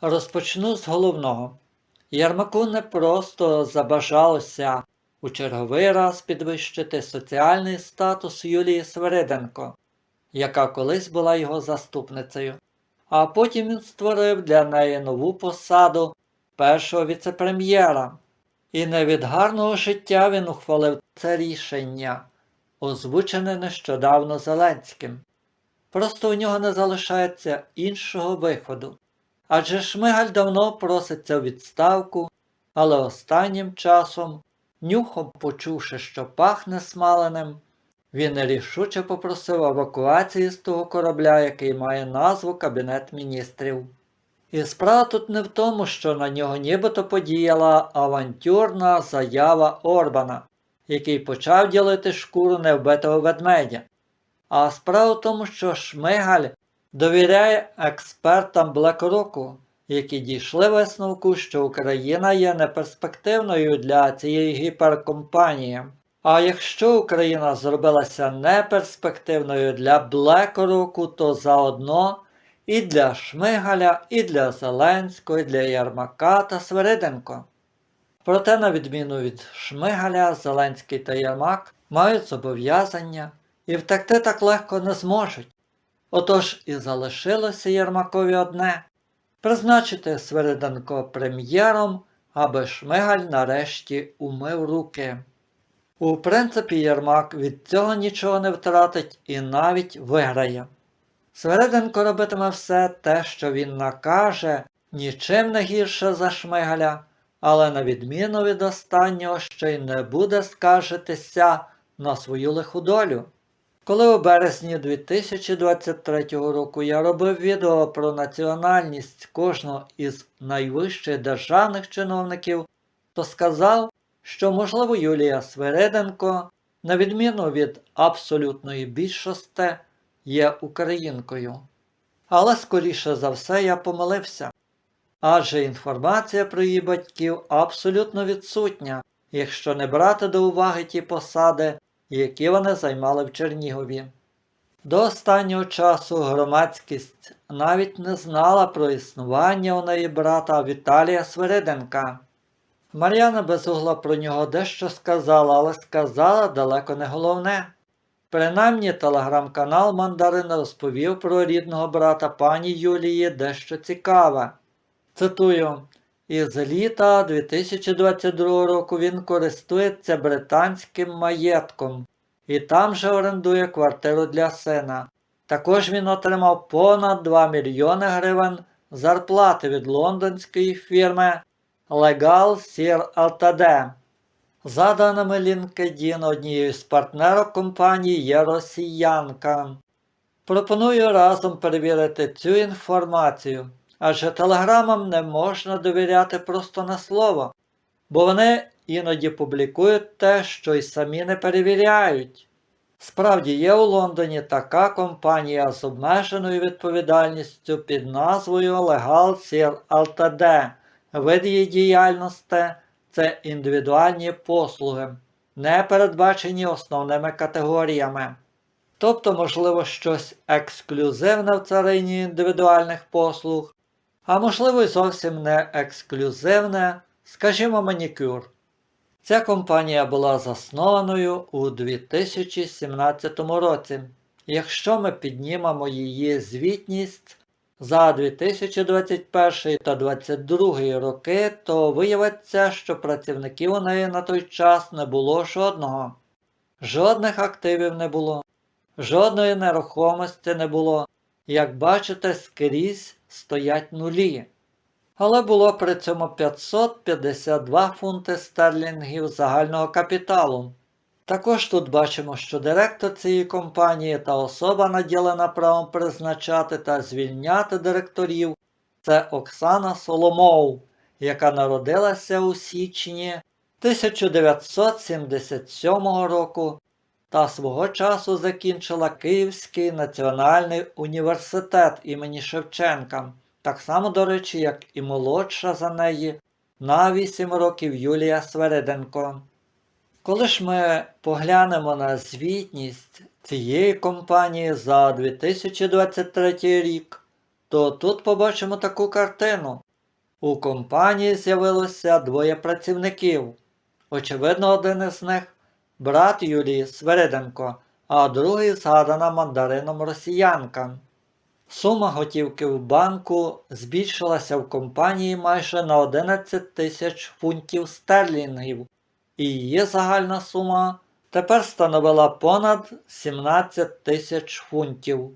Розпочну з головного. Ярмаку не просто забажалося у черговий раз підвищити соціальний статус Юлії Свириденко, яка колись була його заступницею, а потім він створив для неї нову посаду першого віцепрем'єра. І не від гарного життя він ухвалив це рішення, озвучене нещодавно Зеленським. Просто у нього не залишається іншого виходу. Адже Шмигаль давно проситься у відставку, але останнім часом, нюхом почувши, що пахне смаленим, він рішуче попросив евакуації з того корабля, який має назву Кабінет міністрів. І справа тут не в тому, що на нього нібито подіяла авантюрна заява Орбана, який почав ділити шкуру невбитого ведмедя. А справа в тому, що Шмигаль довіряє експертам BlackRock, які дійшли висновку, що Україна є неперспективною для цієї гіперкомпанії. А якщо Україна зробилася неперспективною для BlackRock, то заодно і для Шмигаля, і для Зеленського, і для Ярмака та Свириденко. Проте, на відміну від Шмигаля, Зеленський та Ярмак мають зобов'язання і втекти так легко не зможуть. Отож і залишилося Єрмакові одне призначити Свириденко прем'єром, аби Шмигаль нарешті умив руки. У принципі, Єрмак від цього нічого не втратить і навіть виграє. Свириденко робитиме все те, що він накаже, нічим не гірше за Шмигаля, але на відміну від останнього ще й не буде скаржитися на свою лиху долю. Коли у березні 2023 року я робив відео про національність кожного із найвищих державних чиновників, то сказав, що, можливо, Юлія Свириденко, на відміну від абсолютної більшості, є українкою. Але скоріше за все я помилився. Адже інформація про її батьків абсолютно відсутня, якщо не брати до уваги ті посади, які вони займали в Чернігові. До останнього часу громадськість навіть не знала про існування у неї брата Віталія Свириденка. Мар'яна Безугла про нього дещо сказала, але сказала далеко не головне. Принаймні телеграм-канал Мандарин розповів про рідного брата пані Юлії дещо цікаве. Цитую, із літа 2022 року він користується британським маєтком і там же орендує квартиру для сина. Також він отримав понад 2 мільйони гривень зарплати від лондонської фірми Legal Sir Ltd. За даними LinkedIn, однією з партнерок компанії є росіянка. Пропоную разом перевірити цю інформацію, адже телеграмам не можна довіряти просто на слово, бо вони іноді публікують те, що й самі не перевіряють. Справді є у Лондоні така компанія з обмеженою відповідальністю під назвою Legal Sir Ltd. Вид її діяльності це індивідуальні послуги, не передбачені основними категоріями. Тобто, можливо, щось ексклюзивне в царині індивідуальних послуг, а можливо й зовсім не ексклюзивне, скажімо, манікюр. Ця компанія була заснованою у 2017 році. Якщо ми піднімемо її звітність за 2021 та 2022 роки, то виявиться, що працівників у неї на той час не було жодного. Жодних активів не було, жодної нерухомості не було. Як бачите, скрізь стоять нулі. Але було при цьому 552 фунти стерлінгів загального капіталу. Також тут бачимо, що директор цієї компанії та особа, наділена правом призначати та звільняти директорів, це Оксана Соломов, яка народилася у січні 1977 року та свого часу закінчила Київський національний університет імені Шевченка, так само, до речі, як і молодша за неї на 8 років Юлія Свериденко. Коли ж ми поглянемо на звітність цієї компанії за 2023 рік, то тут побачимо таку картину. У компанії з'явилося двоє працівників. Очевидно, один із них брат Юлії Свериденко, а другий згадана мандарином росіянка. Сума готівки в банку збільшилася в компанії майже на 11 тисяч фунтів стерлінгів, і її загальна сума тепер становила понад 17 тисяч фунтів.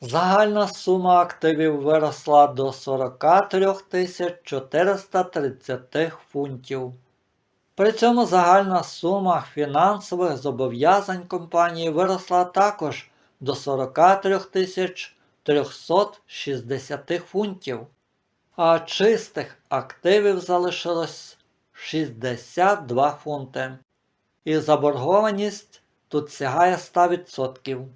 Загальна сума активів виросла до 43 тисяч 430 фунтів. При цьому загальна сума фінансових зобов'язань компанії виросла також до 43 тисяч 360 фунтів, а чистих активів залишилось 62 фунти. І заборгованість тут сягає 100%.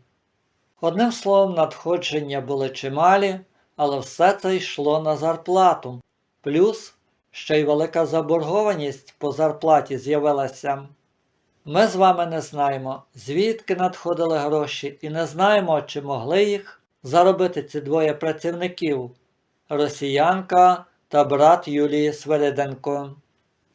Одним словом, надходження були чималі, але все це йшло на зарплату. Плюс ще й велика заборгованість по зарплаті з'явилася. Ми з вами не знаємо, звідки надходили гроші, і не знаємо, чи могли їх заробити ці двоє працівників росіянка та брат Юлії Свериденко.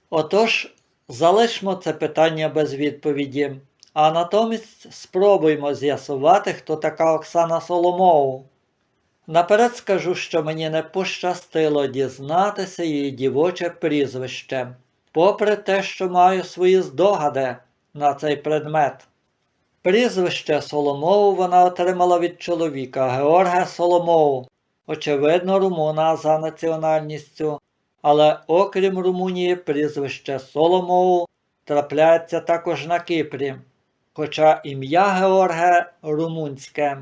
Отож, залишмо це питання без відповіді, а натомість спробуймо з'ясувати, хто така Оксана Соломоу. Наперед скажу, що мені не пощастило дізнатися її дівоче прізвище, попри те, що маю свої здогади на цей предмет. Прізвище Соломоу вона отримала від чоловіка Георга Соломоу, очевидно, румуна за національністю, але окрім Румунії, прізвище Соломоу трапляється також на Кипрі, хоча ім'я Георге румунське.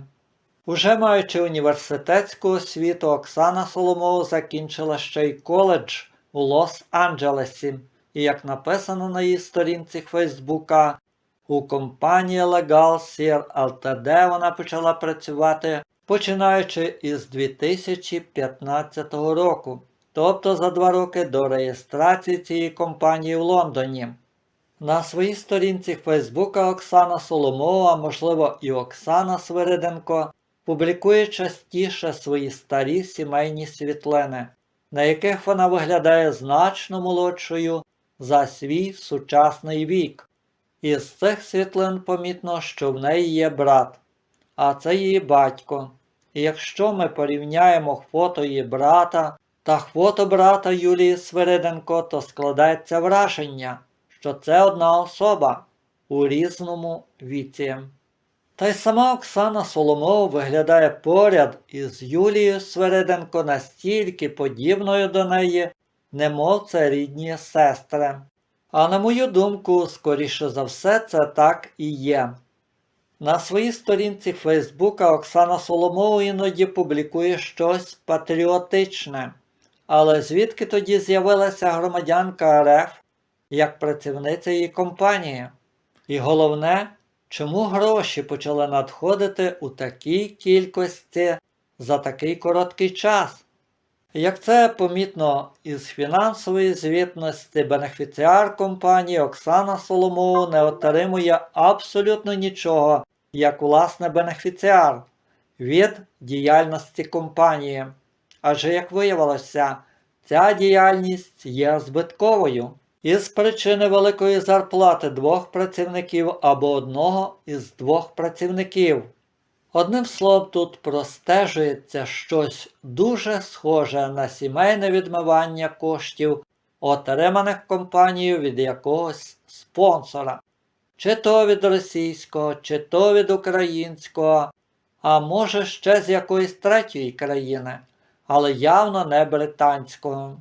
Уже маючи університетську освіту, Оксана Соломоу закінчила ще й коледж у Лос-Анджелесі, і, як написано на її сторінці Фейсбука, у компанії Legal Sear Ltd вона почала працювати починаючи із 2015 року, тобто за два роки до реєстрації цієї компанії в Лондоні. На своїй сторінці Фейсбука Оксана Соломова, можливо, і Оксана Свириденко, публікує частіше свої старі сімейні світлини, на яких вона виглядає значно молодшою за свій сучасний вік. Із цих світлин помітно, що в неї є брат, а це її батько. І якщо ми порівняємо фото її брата та фото брата Юлії Свириденко, то складається враження, що це одна особа у різному віці. Та й сама Оксана Соломова виглядає поряд із Юлією Свириденко настільки подібною до неї, немов це рідні сестри. А на мою думку, скоріше за все, це так і є. На своїй сторінці Фейсбука Оксана Соломова іноді публікує щось патріотичне. Але звідки тоді з'явилася громадянка РФ як працівниця її компанії? І головне, чому гроші почали надходити у такій кількості за такий короткий час? Як це помітно із фінансової звітності, бенефіціар компанії Оксана Соломова не отримує абсолютно нічого як власне бенефіціар від діяльності компанії. Адже, як виявилося, ця діяльність є збитковою із причини великої зарплати двох працівників або одного із двох працівників. Одним словом, тут простежується щось дуже схоже на сімейне відмивання коштів, отриманих компанією від якогось спонсора, чи то від російського, чи то від українського, а може ще з якоїсь третьої країни, але явно не британського.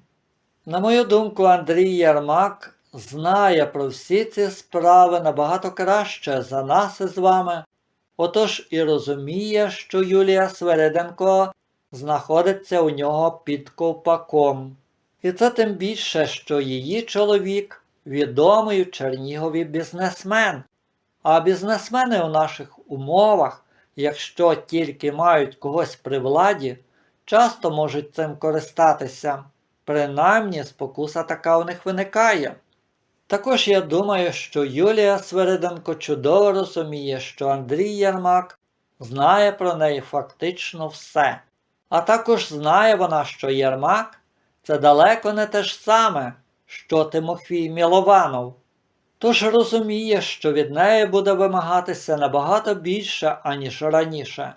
На мою думку, Андрій Єрмак знає про всі ці справи набагато краще за нас із вами. Отож і розуміє, що Юлія Свериденко знаходиться у нього під ковпаком. І це тим більше, що її чоловік відомий у Чернігові бізнесмен. А бізнесмени у наших умовах, якщо тільки мають когось при владі, часто можуть цим користатися. Принаймні спокуса така у них виникає. Також я думаю, що Юлія Свериденко чудово розуміє, що Андрій Єрмак знає про неї фактично все. А також знає вона, що Єрмак це далеко не те ж саме, що Тимофій Мілованов. Тож розуміє, що від неї буде вимагатися набагато більше, аніж раніше.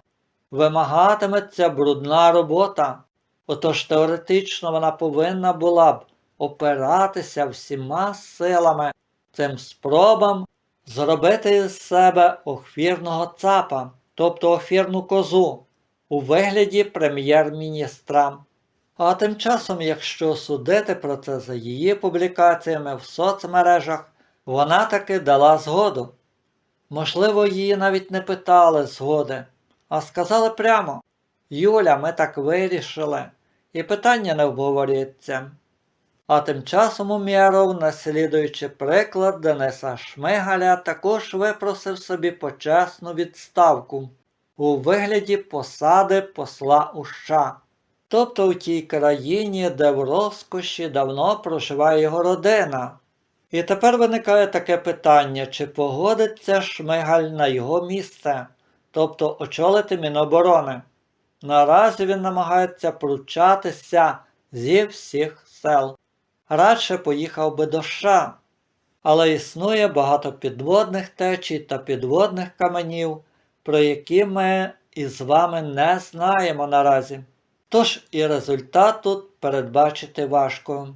Вимагатиметься брудна робота. Отож теоретично вона повинна була б опиратися всіма силами цим спробам зробити із себе охвірного цапа, тобто охвірну козу, у вигляді прем'єр-міністра. А тим часом, якщо судити про це за її публікаціями в соцмережах, вона таки дала згоду. Можливо, її навіть не питали згоди, а сказали прямо Юля, ми так вирішили, і питання не обговорюється. А тим часом Умєров, наслідуючи приклад Дениса Шмигаля, також випросив собі почесну відставку у вигляді посади посла у США, тобто у тій країні, де в розкоші давно проживає його родина. І тепер виникає таке питання, чи погодиться Шмигаль на його місце, тобто очолити Міноборони. Наразі він намагається пручатися зі всіх сел. Радше поїхав би до США, але існує багато підводних течій та підводних каменів, про які ми із вами не знаємо наразі. Тож і результат тут передбачити важко.